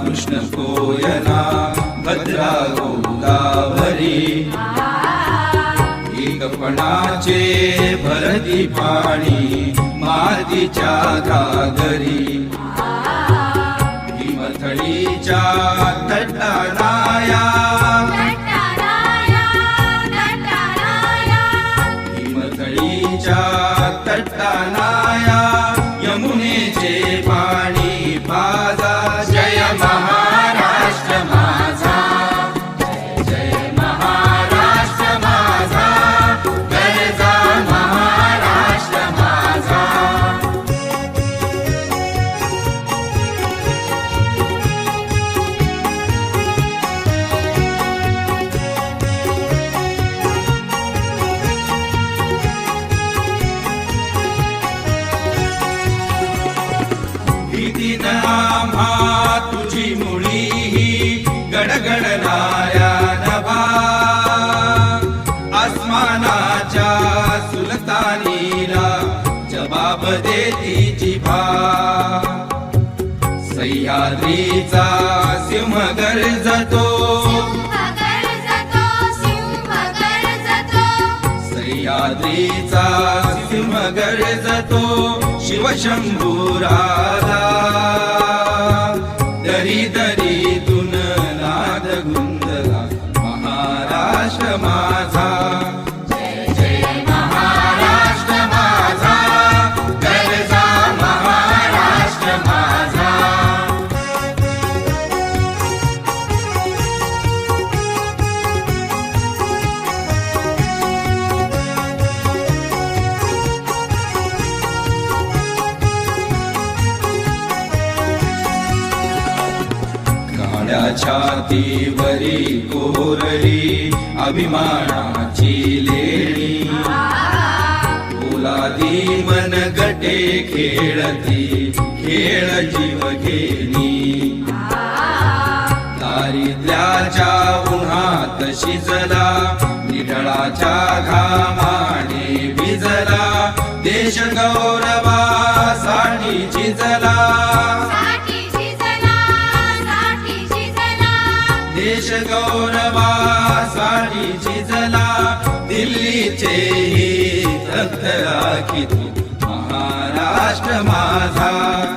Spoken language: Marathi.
कृष्ण कोयना भद्रा गोदावरी। एकपणाचे भरती पाणी मातीच्या घागरी हिमथळीच्या तटराया। हिमथळीच्या आम्हा तुझी मुळी ही गडगडणाऱ्या नभा आसमानाच्या सुलतानीला जबाब देती जिभा. सह्याद्रीचा सिंह गरजतो सह्याद्रीचा सिंह गरजतो शिवशंभूराधा दरी महाराष्ट्र माझा काळ्या छातीवरी कोरली अभिमानाची लेणी. पोलादी मन गटे खेळती खेळ जीव घेणी. दारिद्र्याच्या उन्हात शिजला निढळाच्या घामाने भिजला देश गौरवासाठी झिजला देश गौरवा गौरवासाठी झिजला दिल्लीचे ही रक्त राखी तू महाराष्ट्र माझा.